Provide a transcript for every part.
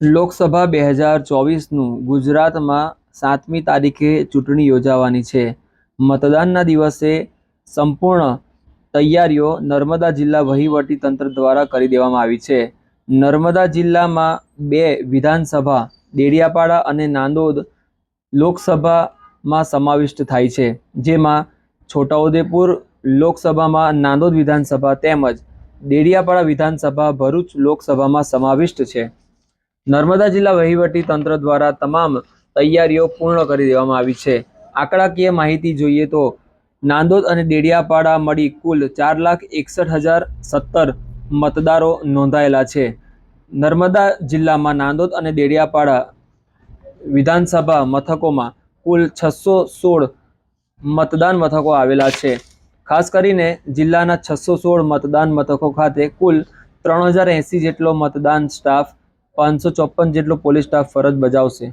લોકસભા બે હજાર ચોવીસનું ગુજરાતમાં સાતમી તારીખે ચૂંટણી યોજાવાની છે. મતદાનના દિવસે સંપૂર્ણ તૈયારીઓ નર્મદા જિલ્લા વહીવટી તંત્ર દ્વારા કરી દેવામાં આવી છે. નર્મદા જિલ્લામાં બે વિધાનસભા, ડેડિયાપાડા અને નાંદોદ લોકસભામાં સમાવિષ્ટ થાય છે, જેમાં છોટાઉદેપુર લોકસભામાં નાંદોદ વિધાનસભા તેમજ ડેડિયાપાડા વિધાનસભા ભરૂચ લોકસભામાં સમાવિષ્ટ છે. નર્મદા જિલ્લા વહીવટી તંત્ર દ્વારા તમામ તૈયારીઓ પૂર્ણ કરી દેવામાં આવી છે. આંકડાકીય માહિતી જોઈએ તો નાંદોદ અને ડેડિયાપાડા મળી કુલ ચાર લાખ એકસઠ હજાર સત્તર મતદારો નોંધાયેલા છે. નર્મદા જિલ્લામાં નાંદોદ અને ડેડિયાપાડા વિધાનસભા મથકોમાં કુલ છસો સોળ મતદાન મથકો આવેલા છે. ખાસ કરીને જિલ્લાના છસો સોળ મતદાન મથકો ખાતે કુલ ત્રણ હજાર એંસી જેટલો મતદાન સ્ટાફ પાંચસો ચોપન જેટલો પોલીસ સ્ટાફ ફરજ બજાવશે.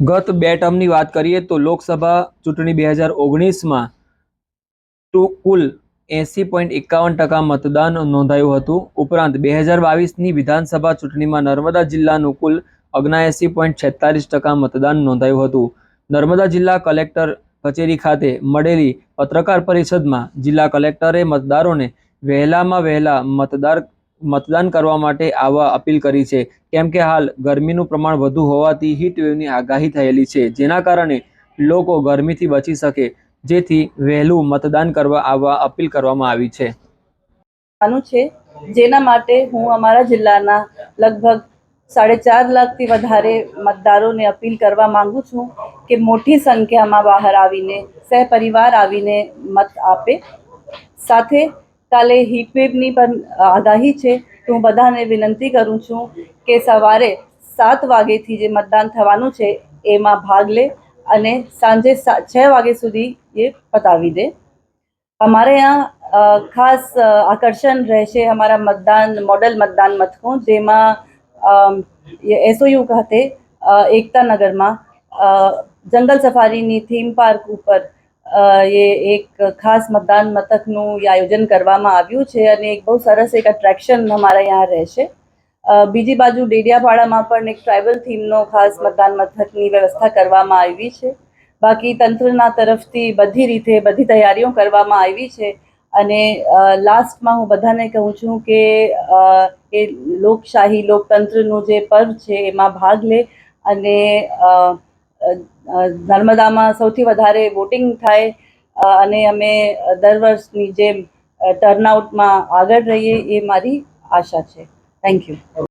ગત બે ટર્મની વાત કરીએ તો લોકસભા ચૂંટણી બે હજાર ઓગણીસમાં ટુ કુલ એંસી પોઈન્ટ એકાવન ટકા મતદાન નોંધાયું હતું. ઉપરાંત બે હજાર બાવીસની વિધાનસભા ચૂંટણીમાં નર્મદા જિલ્લાનું કુલ ઓગણએંસી પોઈન્ટ છેતાલીસ ટકા મતદાન નોંધાયું હતું. નર્મદા જિલ્લા કલેક્ટર કચેરી ખાતે મળેલી પત્રકાર પરિષદમાં જિલ્લા કલેક્ટરે મતદારોને વહેલામાં વહેલા મતદાર મતદાન કરવા માટે આવવા અપીલ કરી છે. કેમ કે હાલ ગરમીનું પ્રમાણ વધુ હોવાથી હીટ વેવની આગાહી થયેલી છે. જેના કારણે લોકો ગરમીથી બચી શકે. જેથી વહેલું મતદાન કરવા આવવા અપીલ કરવામાં આવી છે. છે, જેના માટે હું અમારા જિલ્લાના લગભગ સાડે ચાર લાખથી વધારે મતદારોને અપીલ કરવા માંગુ છું કે મોટી સંખ્યામાં બહાર આવીને, સહપરિવાર આવીને મત આપે. સાથે કાલે હીટવેવની પણ આગાહી છે તો હું બધાને વિનંતી કરું છું કે સવારે સાત વાગ્યેથી જે મતદાન થવાનું છે, એમાં ભાગ લે અને સાંજે છ વાગે સુધી એ પતાવી દે. અમારે અહીંયા ખાસ આકર્ષણ રહેશે અમારા મતદાન, મોડલ મતદાન મથકો, જેમાં એસઓયુ ખાતે એકતા નગરમાં જંગલ સફારીની થીમ પાર્ક ઉપર એ એક ખાસ મતદાન મથકનું એ આયોજન કરવામાં આવ્યું છે અને એક બહુ સરસ એક અટ્રેક્શન અમારા ત્યાં રહેશે. બીજી બાજુ ડેડિયાપાડામાં પણ એક ટ્રાઇબલ થીમનો ખાસ મતદાન મથકની વ્યવસ્થા કરવામાં આવી છે. બાકી તંત્રના તરફથી બધી રીતે બધી તૈયારીઓ કરવામાં આવી છે અને લાસ્ટમાં હું બધાને કહું છું કે એ લોકશાહી લોકતંત્રનું જે પર્વ છે એમાં ભાગ લે અને નર્મદામાં સૌથી વધારે વોટિંગ થાય અને અમે દર વર્ષની જેમ ટર્નઆઉટમાં આગળ રહીએ એ મારી આશા છે. Thank you